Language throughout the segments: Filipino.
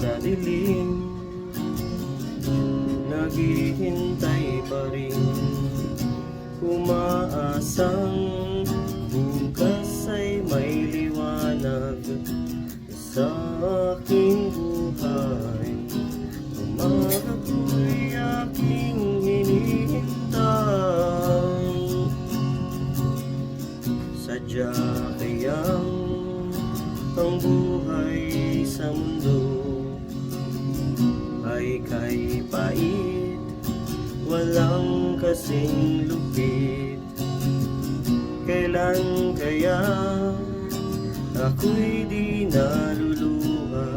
dilim. Naghihintay pa rin Umaasang bukas ay may liwanag Sa aking buhay. Umaga ko'y aking hinihintay. Sadya kayang ang buhay sa mundo ay kay pait. Walang kasing lupit. Kailan kaya ako'y di naluluha?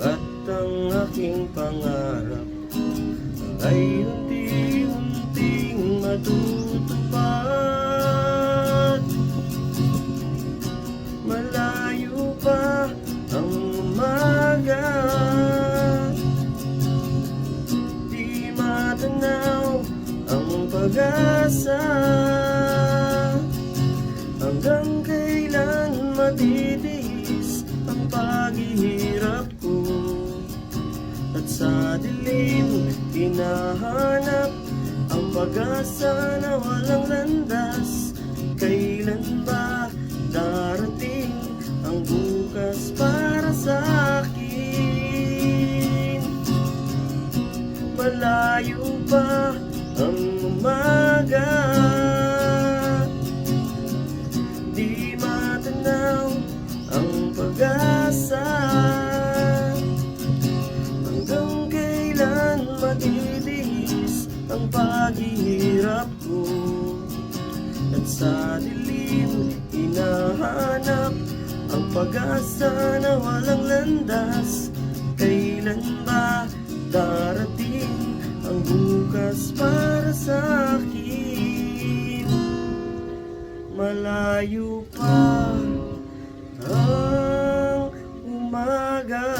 At ang aking pangarap ay pag-asa Hanggang kailan matitiis ang paghihirap ko? At sa dilim hinahanap ang pag-asa na walang landas Kailan ba kailan matitihis ang paghihirap ko. At sa dilim hinahanap ang pag-asa na walang landas. Kailan ba darating ang bukas para sa akin? Malayo pa ang umaga.